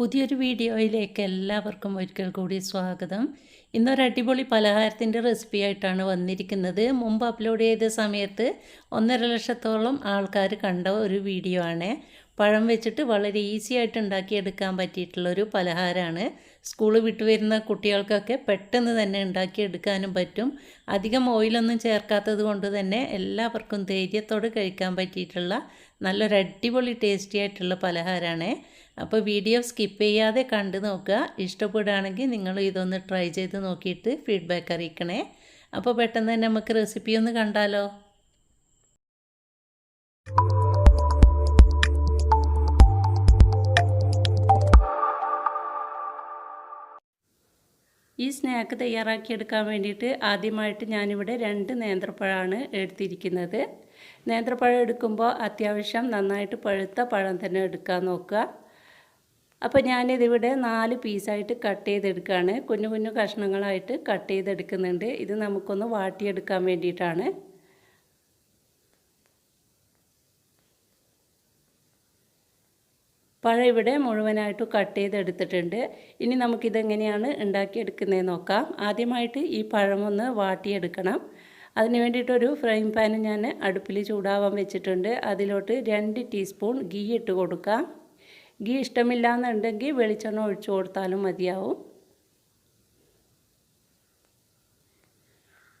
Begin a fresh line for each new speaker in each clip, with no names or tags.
പുതിയൊരു വീഡിയോയിലേക്ക് എല്ലാവർക്കും ഒരിക്കൽ കൂടി സ്വാഗതം. ഇന്നൊരു അടിപൊളി പലഹാരത്തിന്റെ റെസിപ്പി ആയിട്ടാണ് വന്നിരിക്കുന്നത്. മുമ്പ് അപ്ലോഡ് ചെയ്ത സമയത്ത് ഒന്നര ലക്ഷത്തോളം ആൾക്കാർ കണ്ട ഒരു വീഡിയോ ആണ്. പഴം വെച്ചിട്ട് വളരെ ഈസി ആയിട്ട് ഉണ്ടാക്കിയെടുക്കാൻ പറ്റിയിട്ടുള്ള ഒരു പലഹാരമാണ് സ്കൂൾ വിട്ടു വരുന്ന കുട്ടികൾക്കൊക്കെ പെട്ടെന്ന് തന്നെ ഉണ്ടാക്കിയെടുക്കാനും പറ്റും. അധികം ഓയിലൊന്നും ചേർക്കാത്തത് കൊണ്ട് തന്നെ എല്ലാവർക്കും ധൈര്യത്തോടെ കഴിക്കാൻ പറ്റിയിട്ടുള്ള നല്ലൊരു അടിപൊളി ടേസ്റ്റി ആയിട്ടുള്ള പലഹാരമാണ് അപ്പോൾ വീഡിയോ സ്കിപ്പ് ചെയ്യാതെ കണ്ടു നോക്കുക. ഇഷ്ടപ്പെടുകയാണെങ്കിൽ നിങ്ങൾ ഇതൊന്ന് ട്രൈ ചെയ്ത് നോക്കിയിട്ട് ഫീഡ്ബാക്ക് അറിയിക്കണേ. അപ്പോൾ പെട്ടെന്ന് തന്നെ നമുക്ക് റെസിപ്പി ഒന്ന് കണ്ടാലോ? ഈ സ്നാക്ക് തയ്യാറാക്കിയെടുക്കാൻ വേണ്ടിയിട്ട് ആദ്യമായിട്ട് ഞാനിവിടെ രണ്ട് നേന്ത്രപ്പഴമാണ് എടുത്തിരിക്കുന്നത്. നേന്ത്രപ്പഴം എടുക്കുമ്പോൾ അത്യാവശ്യം നന്നായിട്ട് പഴുത്ത പഴം തന്നെ എടുക്കാൻ നോക്കുക. അപ്പോൾ ഞാനിതിവിടെ നാല് പീസായിട്ട് കട്ട് ചെയ്തെടുക്കുകയാണ് കുഞ്ഞു കുഞ്ഞു കഷ്ണങ്ങളായിട്ട് കട്ട് ചെയ്തെടുക്കുന്നുണ്ട്. ഇത് നമുക്കൊന്ന് വാട്ടിയെടുക്കാൻ വേണ്ടിയിട്ടാണ്. പഴം ഇവിടെ മുഴുവനായിട്ട് കട്ട് ചെയ്തെടുത്തിട്ടുണ്ട്. ഇനി നമുക്കിതെങ്ങനെയാണ് ഉണ്ടാക്കിയെടുക്കുന്നത് നോക്കാം. ആദ്യമായിട്ട് ഈ പഴമൊന്ന് വാട്ടിയെടുക്കണം. അതിന് വേണ്ടിയിട്ടൊരു ഫ്രൈ പാൻ ഞാൻ അടുപ്പിൽ ചൂടാവാൻ വെച്ചിട്ടുണ്ട്. അതിലോട്ട് രണ്ട് ടീസ്പൂൺ ഗീ ഇട്ട് കൊടുക്കാം. ഗീ ഇഷ്ടമില്ല എന്നുണ്ടെങ്കിൽ വെളിച്ചെണ്ണ ഒഴിച്ചു കൊടുത്താലും മതിയാവും.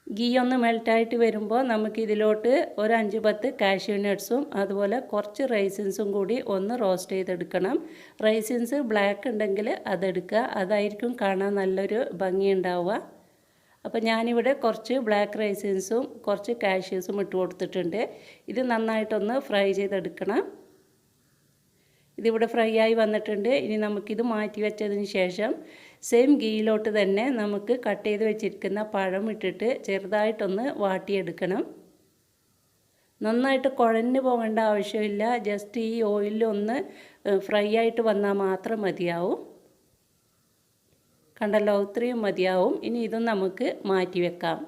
ഗീ ഒന്ന് മെൽറ്റായിട്ട് വരുമ്പോൾ നമുക്ക് ഇതിലോട്ട് ഒരു അഞ്ച് പത്ത് കാഷ്യൂ നട്ട്സും അതുപോലെ കുറച്ച് റൈസിൻസും കൂടി ഒന്ന് റോസ്റ്റ് ചെയ്തെടുക്കണം. റൈസിൻസ് ബ്ലാക്ക് ഉണ്ടെങ്കിൽ അതെടുക്കുക. അതായിരിക്കും കാണാൻ നല്ലൊരു ഭംഗി ഉണ്ടാവുക അപ്പോൾ ഞാനിവിടെ കുറച്ച് ബ്ലാക്ക് റൈസിൻസും കുറച്ച് കാഷ്യൂസും ഇട്ട് കൊടുത്തിട്ടുണ്ട്. ഇത് നന്നായിട്ടൊന്ന് ഫ്രൈ ചെയ്തെടുക്കണം. ഇതിവിടെ ഫ്രൈ ആയി വന്നിട്ടുണ്ട്. ഇനി നമുക്കിത് മാറ്റി വെച്ചതിന് ശേഷം സെയിം ഗീയിലോട്ട് തന്നെ നമുക്ക് കട്ട് ചെയ്ത് വെച്ചിരിക്കുന്ന പഴം ഇട്ടിട്ട് ചെറുതായിട്ടൊന്ന് വാട്ടിയെടുക്കണം. നന്നായിട്ട് കുഴഞ്ഞു പോകേണ്ട ആവശ്യമില്ല. ജസ്റ്റ് ഈ ഓയിലിൽ ഒന്ന് ഫ്രൈ ആയിട്ട് വന്നാൽ മാത്രം മതിയാവും. കണ്ടല്ലോ? ഇത്രയും മതിയാവും. ഇനി ഇതും നമുക്ക് മാറ്റി വെക്കാം.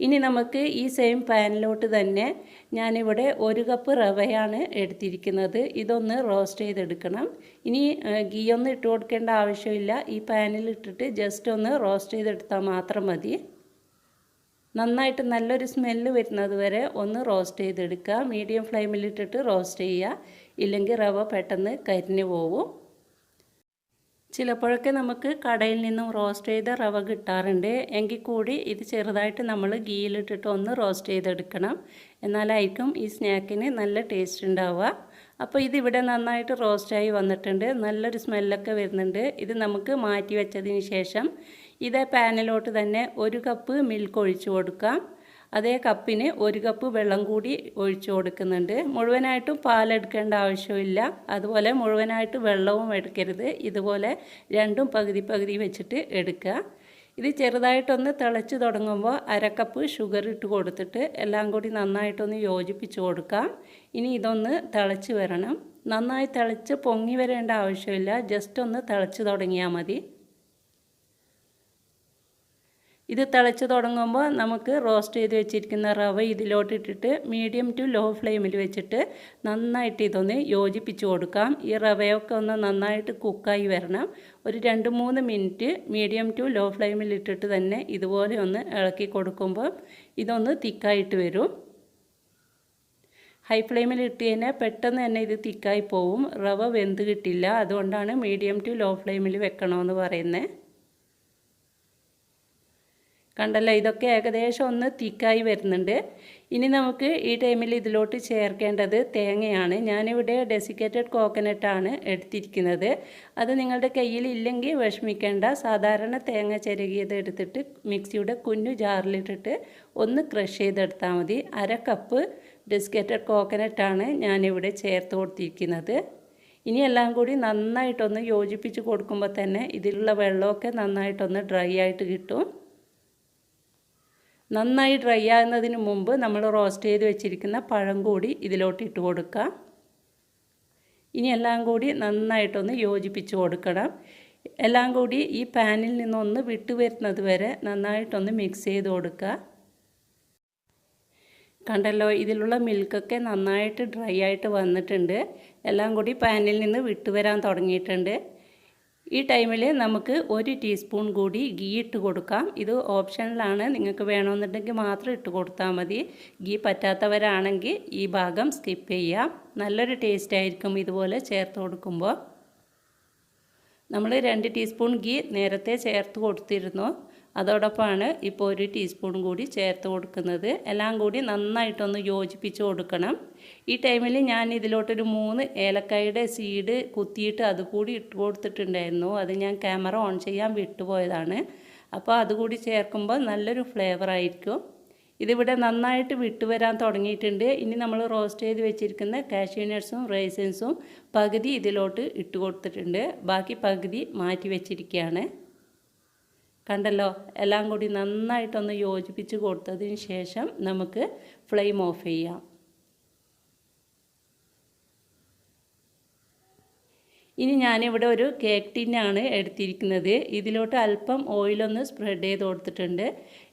ഇനി നമുക്ക് ഈ സെയിം പാനിലോട്ട് തന്നെ ഞാനിവിടെ ഒരു കപ്പ് റവയാണ് എടുത്തിരിക്കുന്നത്. ഇതൊന്ന് റോസ്റ്റ് ചെയ്തെടുക്കണം. ഇനി ഗീ ഒന്നും ഇട്ട് കൊടുക്കേണ്ട ആവശ്യമില്ല. ഈ പാനിൽ ഇട്ടിട്ട് ജസ്റ്റ് ഒന്ന് റോസ്റ്റ് ചെയ്തെടുത്താൽ മാത്രം മതി. നന്നായിട്ട് നല്ലൊരു സ്മെല്ല് വരുന്നത് വരെ ഒന്ന് റോസ്റ്റ് ചെയ്തെടുക്കുക. മീഡിയം ഫ്ലെയിമിലിട്ടിട്ട് റോസ്റ്റ് ചെയ്യുക. ഇല്ലെങ്കിൽ റവ പെട്ടെന്ന് കരിഞ്ഞു പോകും ചിലപ്പോഴൊക്കെ നമുക്ക് കടയിൽ നിന്നും റോസ്റ്റ് ചെയ്ത റവ കിട്ടാറുണ്ട്. എങ്കിൽ കൂടി ഇത് ചെറുതായിട്ട് നമ്മൾ ഗീയിലിട്ടിട്ട് ഒന്ന് റോസ്റ്റ് ചെയ്തെടുക്കണം. എന്നാലായിരിക്കും ഈ സ്നാക്കിന് നല്ല ടേസ്റ്റ് ഉണ്ടാവുക. അപ്പോൾ ഇതിവിടെ നന്നായിട്ട് റോസ്റ്റായി വന്നിട്ടുണ്ട്. നല്ലൊരു സ്മെല്ലൊക്കെ വരുന്നുണ്ട്. ഇത് നമുക്ക് മാറ്റി വെച്ചതിന് ശേഷം ഇതേ പാനിലോട്ട് തന്നെ ഒരു കപ്പ് മിൽക്ക് ഒഴിച്ചു കൊടുക്കാം. അതേ കപ്പിന് ഒരു കപ്പ് വെള്ളം കൂടി ഒഴിച്ചു കൊടുക്കുന്നുണ്ട്. മുഴുവനായിട്ടും പാലെടുക്കേണ്ട ആവശ്യമില്ല. അതുപോലെ മുഴുവനായിട്ട് വെള്ളവും എടുക്കരുത്. ഇതുപോലെ രണ്ടും പകുതി പകുതി വെച്ചിട്ട് എടുക്കുക. ഇത് ചെറുതായിട്ടൊന്ന് തിളച്ച് തുടങ്ങുമ്പോൾ അരക്കപ്പ് ഷുഗർ ഇട്ട് കൊടുത്തിട്ട് എല്ലാം കൂടി നന്നായിട്ടൊന്ന് യോജിപ്പിച്ച് കൊടുക്കാം. ഇനി ഇതൊന്ന് തിളച്ച് വരണം. നന്നായി തിളച്ച് പൊങ്ങി വരേണ്ട ആവശ്യമില്ല. ജസ്റ്റ് ഒന്ന് തിളച്ച് തുടങ്ങിയാൽ മതി. ഇത് തിളച്ച് തുടങ്ങുമ്പോൾ നമുക്ക് റോസ്റ്റ് ചെയ്ത് വെച്ചിരിക്കുന്ന റവ ഇതിലോട്ട് ഇട്ടിട്ട് മീഡിയം ടു ലോ ഫ്ലെയിമിൽ വെച്ചിട്ട് നന്നായിട്ട് ഇതൊന്ന് യോജിപ്പിച്ച് കൊടുക്കാം. ഈ റവയൊക്കെ ഒന്ന് നന്നായിട്ട് കുക്കായി വരണം. ഒരു രണ്ട് മൂന്ന് മിനിറ്റ് മീഡിയം ടു ലോ ഫ്ലെയിമിൽ ഇട്ടിട്ട് തന്നെ ഇതുപോലെ ഒന്ന് ഇളക്കി കൊടുക്കുമ്പോൾ ഇതൊന്ന് തിക്കായിട്ട് വരും. ഹൈ ഫ്ലെയിമിൽ ഇട്ട് കഴിഞ്ഞാൽ പെട്ടെന്ന് തന്നെ ഇത് തിക്കായി പോവും. റവ വെന്ത് കിട്ടില്ല. അതുകൊണ്ടാണ് മീഡിയം ടു ലോ ഫ്ലെയിമിൽ വെക്കണമെന്ന് പറയുന്നത്. കണ്ടല്ലോ ഇതൊക്കെ ഏകദേശം ഒന്ന് തിക്കായി വരുന്നുണ്ട്. ഇനി നമുക്ക് ഈ ടൈമിൽ ഇതിലോട്ട് ചേർക്കേണ്ടത് തേങ്ങയാണ്. ഞാനിവിടെ ഡെസിക്കേറ്റഡ് കോക്കനട്ടാണ് എടുത്തിരിക്കുന്നത്. അത് നിങ്ങളുടെ കയ്യിൽ ഇല്ലെങ്കിൽ വിഷമിക്കേണ്ട. സാധാരണ തേങ്ങ ചിരകിയത് എടുത്തിട്ട് മിക്സിയുടെ കുഞ്ഞു ജാറിലിട്ടിട്ട് ഒന്ന് ക്രഷ് ചെയ്തെടുത്താൽ മതി. അര കപ്പ് ഡെസിക്കേറ്റഡ് കോക്കനട്ടാണ് ഞാനിവിടെ ചേർത്ത് കൊടുത്തിരിക്കുന്നത്. ഇനി എല്ലാം കൂടി നന്നായിട്ടൊന്ന് യോജിപ്പിച്ച് കൊടുക്കുമ്പോൾ തന്നെ ഇതിലുള്ള വെള്ളമൊക്കെ നന്നായിട്ടൊന്ന് ഡ്രൈ ആയിട്ട് കിട്ടും. നന്നായി ഡ്രൈ ആകുന്നതിന് മുമ്പ് നമ്മൾ റോസ്റ്റ് ചെയ്ത് വെച്ചിരിക്കുന്ന പഴം കൂടി ഇതിലോട്ട് ഇട്ട് കൊടുക്കാം. ഇനി എല്ലാം കൂടി നന്നായിട്ടൊന്ന് യോജിപ്പിച്ച് കൊടുക്കണം. എല്ലാം കൂടി ഈ പാനിൽ നിന്നൊന്ന് വിട്ടു വരുന്നത് വരെ നന്നായിട്ടൊന്ന് മിക്സ് ചെയ്ത് കൊടുക്കുക. കണ്ടല്ലോ ഇതിലുള്ള മിൽക്കൊക്കെ നന്നായിട്ട് ഡ്രൈ ആയിട്ട് വന്നിട്ടുണ്ട്. എല്ലാം കൂടി പാനിൽ നിന്ന് വിട്ടുവരാൻ തുടങ്ങിയിട്ടുണ്ട്. ഈ ടൈമിൽ നമുക്ക് ഒരു ടീസ്പൂൺ കൂടി ഗീ ഇട്ട് കൊടുക്കാം. ഇത് ഓപ്ഷനിലാണ്. നിങ്ങൾക്ക് വേണമെന്നുണ്ടെങ്കിൽ മാത്രം ഇട്ട് കൊടുത്താൽ മതി. ഗീ പറ്റാത്തവരാണെങ്കിൽ ഈ ഭാഗം സ്കിപ്പ് ചെയ്യാം നല്ലൊരു ടേസ്റ്റ് ആയിരിക്കും ഇതുപോലെ ചേർത്ത് കൊടുക്കുമ്പോൾ. നമ്മൾ രണ്ട് ടീസ്പൂൺ ഗീ നേരത്തെ ചേർത്ത് കൊടുത്തിരുന്നു. അതോടൊപ്പമാണ് ഇപ്പോൾ ഒരു ടീസ്പൂൺ കൂടി ചേർത്ത് കൊടുക്കുന്നത്. എല്ലാം കൂടി നന്നായിട്ടൊന്ന് യോജിപ്പിച്ച് കൊടുക്കണം. ഈ ടൈമിൽ ഞാൻ ഇതിലോട്ടൊരു മൂന്ന് ഏലക്കായുടെ സീഡ് കുത്തിയിട്ട് അതുകൂടി ഇട്ട് കൊടുത്തിട്ടുണ്ടായിരുന്നു. അത് ഞാൻ ക്യാമറ ഓൺ ചെയ്യാൻ വിട്ടുപോയതാണ് അപ്പോൾ അതുകൂടി ചേർക്കുമ്പോൾ നല്ലൊരു ഫ്ലേവർ ആയിരിക്കും. ഇതിവിടെ നന്നായിട്ട് വിട്ടുവരാൻ തുടങ്ങിയിട്ടുണ്ട്. ഇനി നമ്മൾ റോസ്റ്റ് ചെയ്ത് വെച്ചിരിക്കുന്ന കാഷ്യൂനട്ട്സും റൈസിൻസും പകുതി ഇതിലോട്ട് ഇട്ട് കൊടുത്തിട്ടുണ്ട്. ബാക്കി പകുതി മാറ്റി വെച്ചിരിക്കുകയാണ്. കണ്ടല്ലോ? എല്ലാം കൂടി നന്നായിട്ടൊന്ന് യോജിപ്പിച്ച് കൊടുത്തതിന് ശേഷം നമുക്ക് ഫ്ലെയിം ഓഫ് ചെയ്യാം. ഇനി ഞാനിവിടെ ഒരു കേക്ക് ടിന്നാണ് എടുത്തിരിക്കുന്നത്. ഇതിലോട്ട് അല്പം ഓയിലൊന്ന് സ്പ്രെഡ് ചെയ്ത് കൊടുത്തിട്ടുണ്ട്.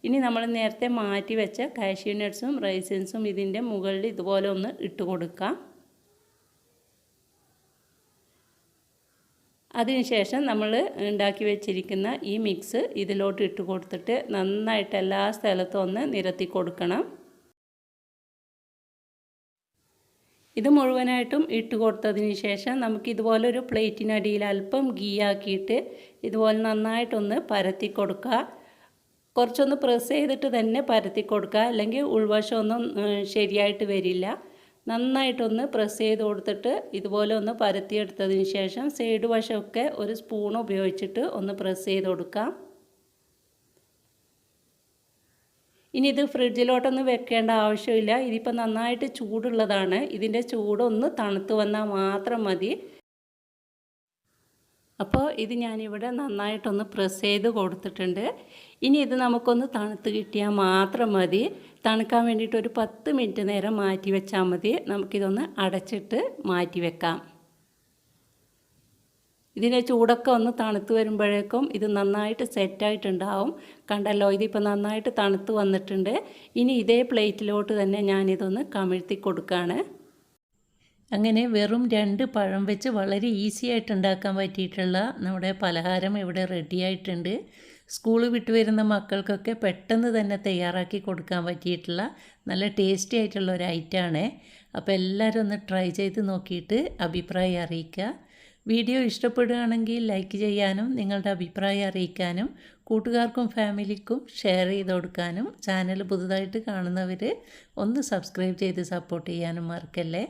ഇനി നമ്മൾ നേരത്തെ മാറ്റി വെച്ച കാഷ്യൂ നട്ട്സും റൈസിൻസും ഇതിന്റെ മുകളിൽ ഇതുപോലെ ഒന്ന് ഇട്ട് കൊടുക്കാം. അതിനുശേഷം നമ്മൾ ഉണ്ടാക്കി വെച്ചിരിക്കുന്ന ഈ മിക്സ് ഇതിലോട്ട് ഇട്ട് കൊടുത്തിട്ട് നന്നായിട്ട് എല്ലാ സ്ഥലത്തും ഒന്ന് നിരത്തി കൊടുക്കണം. ഇത് മുഴുവനായിട്ടും ഇട്ട് കൊടുത്തതിന് ശേഷം നമുക്ക് ഇതുപോലെ ഒരു പ്ലേറ്റിനടിയിൽ അല്പം ഗീ ആക്കിയിട്ട് ഇതുപോലെ നന്നായിട്ടൊന്ന് പരത്തി കൊടുക്കുക. കുറച്ചൊന്ന് പ്രസ് ചെയ്തിട്ട് തന്നെ പരത്തി കൊടുക്കുക. അല്ലെങ്കിൽ ഉൾവശമൊന്നും ശരിയായിട്ട് വരില്ല. നന്നായിട്ടൊന്ന് പ്രസ് ചെയ്ത് കൊടുത്തിട്ട് ഇതുപോലെ ഒന്ന് പരത്തിയെടുത്തതിന് ശേഷം സൈഡ് വശമൊക്കെ ഒരു സ്പൂൺ ഉപയോഗിച്ചിട്ട് ഒന്ന് പ്രസ് ചെയ്ത് കൊടുക്കാം. ഇനി ഇത് ഫ്രിഡ്ജിലോട്ടൊന്നും വെക്കേണ്ട ആവശ്യമില്ല. ഇതിപ്പോൾ നന്നായിട്ട് ചൂടുള്ളതാണ്. ഇതിന്റെ ചൂടൊന്ന് തണുത്ത് വന്നാൽ മാത്രം മതി. അപ്പോൾ ഇത് ഞാനിവിടെ നന്നായിട്ടൊന്ന് പ്രസ് ചെയ്ത് കൊടുത്തിട്ടുണ്ട്. ഇനി ഇത് നമുക്കൊന്ന് തണുത്ത് കിട്ടിയാൽ മാത്രം മതി. തണുക്കാൻ വേണ്ടിയിട്ട് ഒരു പത്ത് മിനിറ്റ് നേരം മാറ്റി വെച്ചാൽ മതി. നമുക്കിതൊന്ന് അടച്ചിട്ട് മാറ്റി വെക്കാം. ഇതിന്റെ ചൂടൊക്കെ ഒന്ന് തണുത്ത് വരുമ്പോഴേക്കും ഇത് നന്നായിട്ട് സെറ്റായിട്ടുണ്ടാവും. കണ്ടല്ലോ ഇതിപ്പോൾ നന്നായിട്ട് തണുത്ത് വന്നിട്ടുണ്ട്. ഇനി ഇതേ പ്ലേറ്റിലോട്ട് തന്നെ ഞാനിതൊന്ന് കമിഴ്ത്തി കൊടുക്കുകയാണ് അങ്ങനെ വെറും രണ്ട് പഴം വെച്ച് വളരെ ഈസി ആയിട്ട് ഉണ്ടാക്കാൻ പറ്റിയിട്ടുള്ള നമ്മുടെ പലഹാരം ഇവിടെ റെഡി ആയിട്ടുണ്ട്. സ്കൂൾ വിട്ട് വരുന്ന മക്കൾക്കൊക്കെ പെട്ടെന്ന് തന്നെ തയ്യാറാക്കി കൊടുക്കാൻ പറ്റിയിട്ടുള്ള നല്ല ടേസ്റ്റി ആയിട്ടുള്ള ഒരു ഐറ്റമാണ്. അപ്പോൾ എല്ലാവരും ഒന്ന് ട്രൈ ചെയ്ത് നോക്കിയിട്ട് അഭിപ്രായം അറിയിക്കുക. വീഡിയോ ഇഷ്ടപ്പെടുകയാണെങ്കിൽ ലൈക്ക് ചെയ്യാനും നിങ്ങളുടെ അഭിപ്രായം അറിയിക്കാനും കൂട്ടുകാർക്കും ഫാമിലിക്കും ഷെയർ ചെയ്ത് കൊടുക്കാനും ചാനൽ പുതുതായിട്ട് കാണുന്നവർ ഒന്ന് സബ്സ്ക്രൈബ് ചെയ്ത് സപ്പോർട്ട് ചെയ്യാനും മറക്കല്ലേ.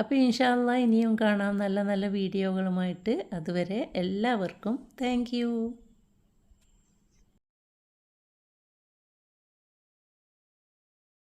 അപ്പോൾ ഇൻഷാല്ല ഇനിയും കാണാം നല്ല നല്ല വീഡിയോകളുമായിട്ട്. അതുവരെ എല്ലാവർക്കും താങ്ക്